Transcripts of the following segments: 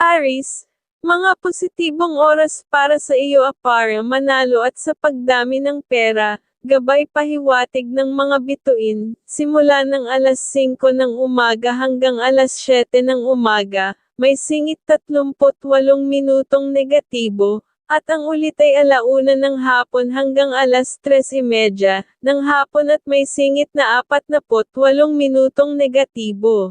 Aris, mga positibong oras para sa iyo para manalo at sa pagdami ng pera, gabay pahiwatig ng mga bituin, simula ng alas 5 ng umaga hanggang alas 7 ng umaga, may singit 38 minutong negatibo, at ang ulit ay alauna ng hapon hanggang alas 3.30 ng hapon at may singit na 48 minutong negatibo.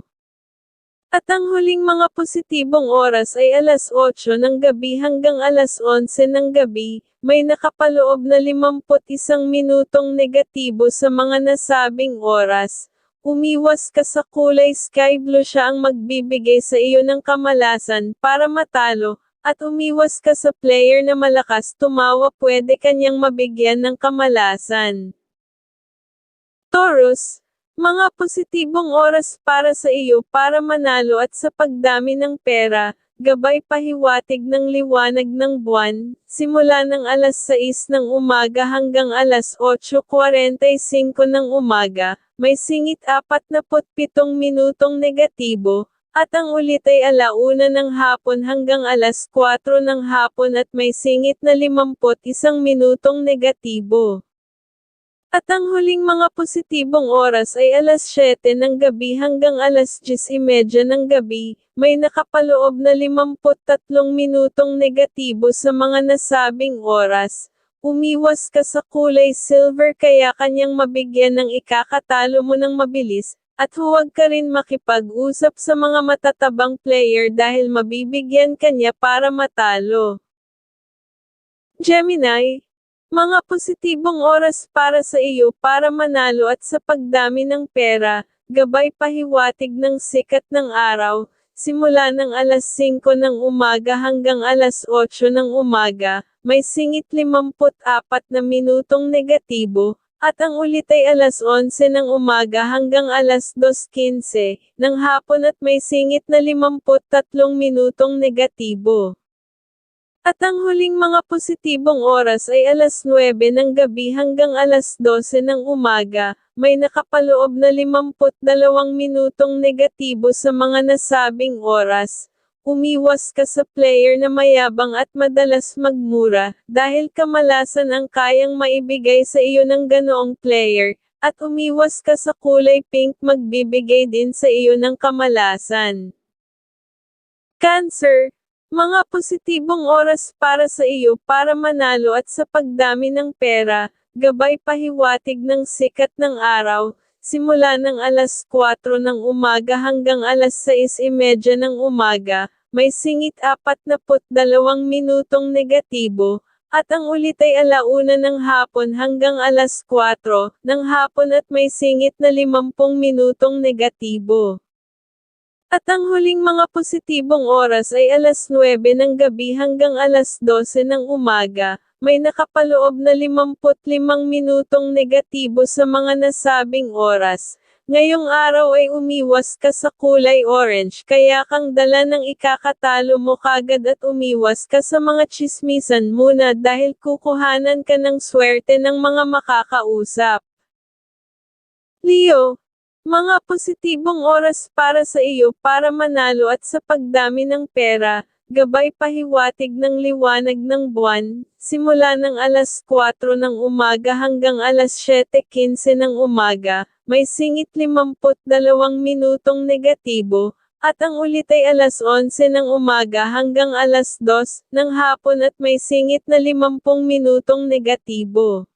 At ang huling mga positibong oras ay alas 8 ng gabi hanggang alas 11 ng gabi, may nakapaloob na 51 minutong negatibo sa mga nasabing oras. Umiwas ka sa kulay sky blue siya ang magbibigay sa iyo ng kamalasan para matalo, at umiwas ka sa player na malakas tumawa pwede kanyang mabigyan ng kamalasan. Taurus, mga positibong oras para sa iyo para manalo at sa pagdami ng pera, gabay pahiwatig ng liwanag ng buwan, simula ng alas 6 ng umaga hanggang alas 8.45 ng umaga, may singit 47 minutong negatibo, at ang ulit ay alauna ng hapon hanggang alas 4 ng hapon at may singit na 51 minutong negatibo. At ang huling mga positibong oras ay alas 7 ng gabi hanggang alas 10.30 ng gabi, may nakapaloob na 53 minutong negatibo sa mga nasabing oras. Umiwas ka sa kulay silver kaya kanyang mabigyan ng ikakatalo mo ng mabilis, at huwag ka rin makipag-usap sa mga matatabang player dahil mabibigyan kanya para matalo. Gemini, mga positibong oras para sa iyo para manalo at sa pagdami ng pera, gabay pahiwatig ng sikat ng araw, simula ng alas 5 ng umaga hanggang alas 8 ng umaga, may singit 54 na minutong negatibo, at ang ulit ay alas 11 ng umaga hanggang alas 2.15 ng hapon at may singit na 53 minutong negatibo. At ang huling mga positibong oras ay alas 9 ng gabi hanggang alas 12 ng umaga, may nakapaloob na 52 minutong negatibo sa mga nasabing oras. Umiwas ka sa player na mayabang at madalas magmura, dahil kamalasan ang kayang maibigay sa iyo ng ganoong player, at umiwas ka sa kulay pink magbibigay din sa iyo ng kamalasan. Cancer, mga positibong oras para sa iyo para manalo at sa pagdami ng pera, gabay pahiwatig ng sikat ng araw, simula ng alas 4 ng umaga hanggang alas 6.30 ng umaga, may singit 42 minutong negatibo, at ang ulit ay alauna ng hapon hanggang alas 4 ng hapon at may singit na 50 minutong negatibo. At ang huling mga positibong oras ay alas 9 ng gabi hanggang alas 12 ng umaga, may nakapaloob na 55 minutong negatibo sa mga nasabing oras. Ngayong araw ay umiwas ka sa kulay orange kaya kang dala ng ikakatalo mo kagad at umiwas ka sa mga chismisan muna dahil kukuhanan ka ng swerte ng mga makakausap. Leo, mga positibong oras para sa iyo para manalo at sa pagdami ng pera, gabay pahiwatig ng liwanag ng buwan, simula ng alas 4 ng umaga hanggang alas 7.15 ng umaga, may singit 52 minutong negatibo, at ang ulit ay alas 11 ng umaga hanggang alas 2 ng hapon at may singit na 50 minutong negatibo.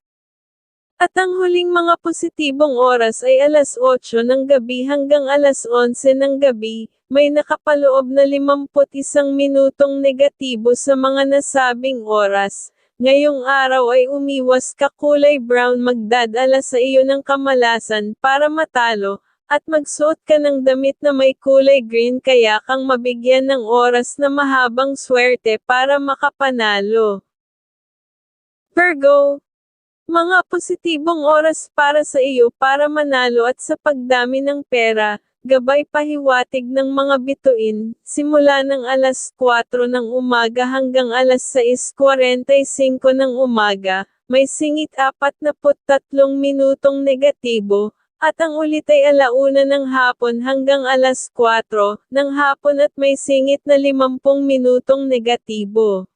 At ang huling mga positibong oras ay alas 8 ng gabi hanggang alas 11 ng gabi, may nakapaloob na 51 minutong negatibo sa mga nasabing oras. Ngayong araw ay umiwas ka kulay brown magdadala sa iyo ng kamalasan para matalo, at magsuot ka ng damit na may kulay green kaya kang mabigyan ng oras na mahabang swerte para makapanalo. Virgo, Mga positibong oras para sa iyo para manalo at sa pagdami ng pera, gabay pahiwatig ng mga bituin, simula ng alas 4 ng umaga hanggang alas 6.45 ng umaga, may singit 43 minutong negatibo, at ang ulit ay alauna ng hapon hanggang alas 4 ng hapon at may singit na 50 minutong negatibo.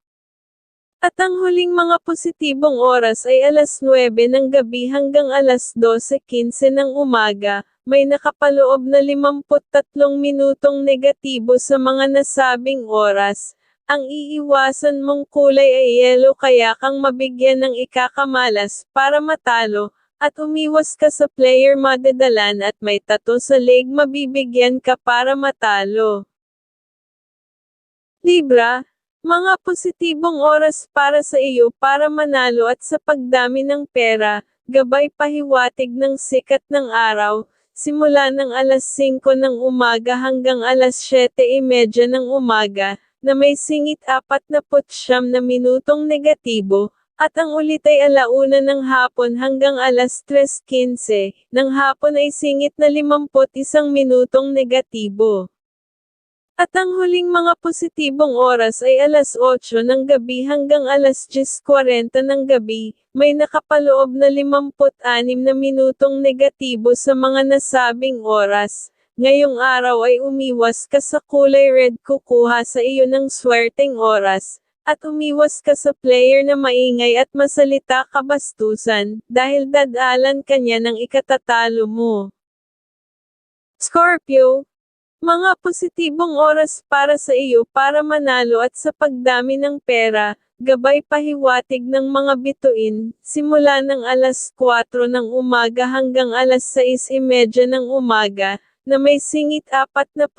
At ang huling mga positibong oras ay alas 9 ng gabi hanggang alas 12.15 ng umaga, may nakapaloob na 53 minutong negatibo sa mga nasabing oras. Ang iiwasan mong kulay ay yelo kaya kang mabigyan ng ikakamalas para matalo, at umiwas ka sa player madadalan at may tato sa leg mabibigyan ka para matalo. Libra, mga positibong oras para sa iyo para manalo at sa pagdami ng pera, gabay pahiwatig ng sikat ng araw, simula ng alas 5 ng umaga hanggang alas 7.30 ng umaga, na may singit 49 na minutong negatibo, at ang ulit ay alauna ng hapon hanggang alas 3.15, ng hapon ay singit na 51 minutong negatibo. At ang huling mga positibong oras ay alas 8 ng gabi hanggang alas 10.40 ng gabi, may nakapaloob na 56 na minutong negatibo sa mga nasabing oras. Ngayong araw ay umiwas ka sa kulay red kukuha sa iyo ng swerteng oras, at umiwas ka sa player na maingay at masalita kabastusan, dahil dadalan kanya ng ikatatalo mo. Scorpio, mga positibong oras para sa iyo para manalo at sa pagdami ng pera, gabay pahiwatig ng mga bituin, simula ng alas 4 ng umaga hanggang alas 6.30 ng umaga, na may singit 45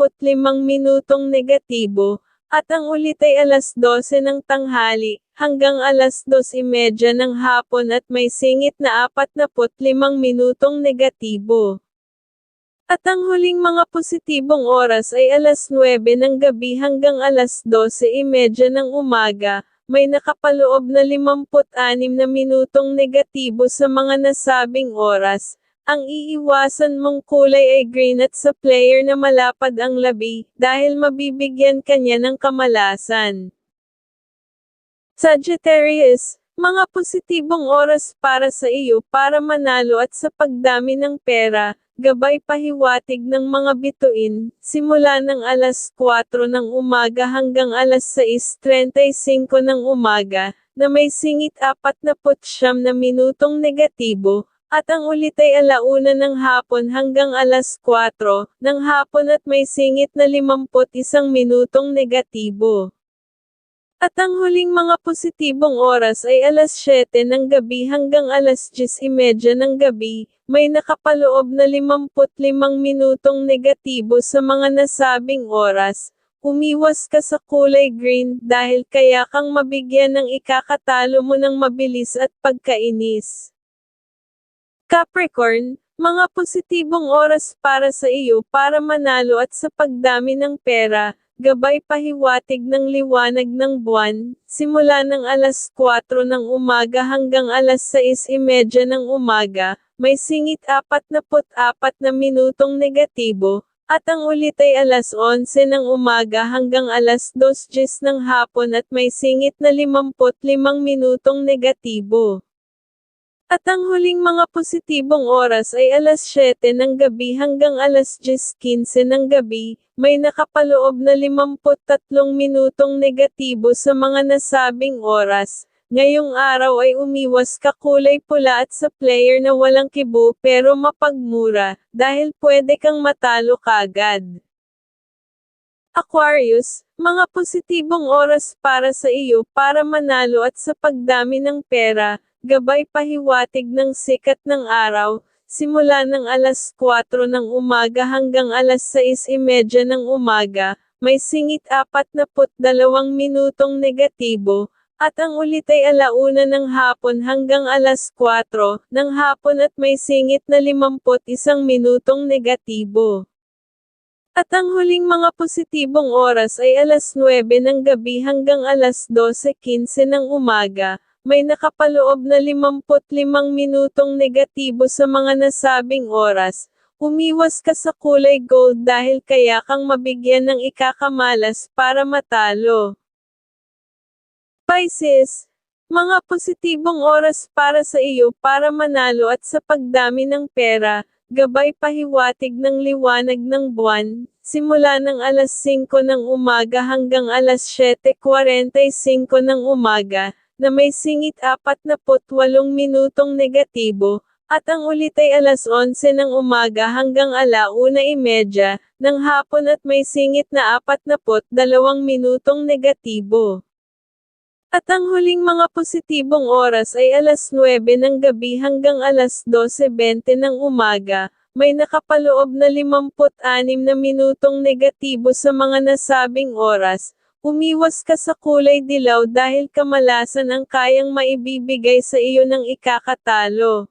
minutong negatibo, at ang ulit ay alas 12 ng tanghali, hanggang alas 2.30 ng hapon at may singit na 45 minutong negatibo. At ang huling mga positibong oras ay alas 9 ng gabi hanggang alas 12.30 ng umaga, may nakapaloob na 56 na minutong negatibo sa mga nasabing oras. Ang iiwasan mong kulay ay green at sa player na malapad ang labi, dahil mabibigyan kanya ng kamalasan. Sagittarius, mga positibong oras para sa iyo para manalo at sa pagdami ng pera, gabay pahiwatig ng mga bituin, simula ng alas 4 ng umaga hanggang alas 6.35 ng umaga, na may singit 49 na minutong negatibo, at ang ulit ay alauna ng hapon hanggang alas 4 ng hapon at may singit na 51 minutong negatibo. At ang huling mga positibong oras ay alas 7 ng gabi hanggang alas 10.30 ng gabi, may nakapaloob na 55 minutong negatibo sa mga nasabing oras. Umiwas ka sa kulay green dahil kaya kang mabigyan ng ikakatalo mo ng mabilis at pagkainis. Capricorn, mga positibong oras para sa iyo para manalo at sa pagdami ng pera, gabay pahiwatig ng liwanag ng buwan, simula ng alas 4 ng umaga hanggang alas 6.30 ng umaga, may singit 44 na minutong negatibo, at ang ulit ay alas 11 ng umaga hanggang alas 2.10 ng hapon at may singit na 55 minutong negatibo. At ang huling mga positibong oras ay alas 7 ng gabi hanggang alas 10.15 ng gabi, may nakapaloob na 53 minutong negatibo sa mga nasabing oras. Ngayong araw ay umiwas ka kulay pula at sa player na walang kibo pero mapagmura, dahil pwede kang matalo kagad. Aquarius, mga positibong oras para sa iyo para manalo at sa pagdami ng pera, gabay pahiwatig ng sikat ng araw, simula ng alas 4 ng umaga hanggang alas 6.30 ng umaga, may singit 42 minutong negatibo, at ang ulit ay alauna ng hapon hanggang alas 4 ng hapon at may singit na 51 minutong negatibo. At ang huling mga positibong oras ay alas 9 ng gabi hanggang alas 12.15 ng umaga, may nakapaloob na 55 minutong negatibo sa mga nasabing oras. Umiwas ka sa kulay gold dahil kaya kang mabigyan ng ikakamalas para matalo. Pisces, mga positibong oras para sa iyo para manalo at sa pagdami ng pera, gabay pahiwatig ng liwanag ng buwan, simula ng alas 5 ng umaga hanggang alas 7.45 ng umaga, na may singit 48 minutong negatibo, at ang ulit ay alas 11 ng umaga hanggang alauna imedya, ng hapon at may singit na 42 minutong negatibo. At ang huling mga positibong oras ay alas 9 ng gabi hanggang alas 12.20 ng umaga, may nakapaloob na 56 na minutong negatibo sa mga nasabing oras. Umiwas ka sa kulay dilaw dahil kamalasan ang kayang maibibigay sa iyo ng ikakatalo.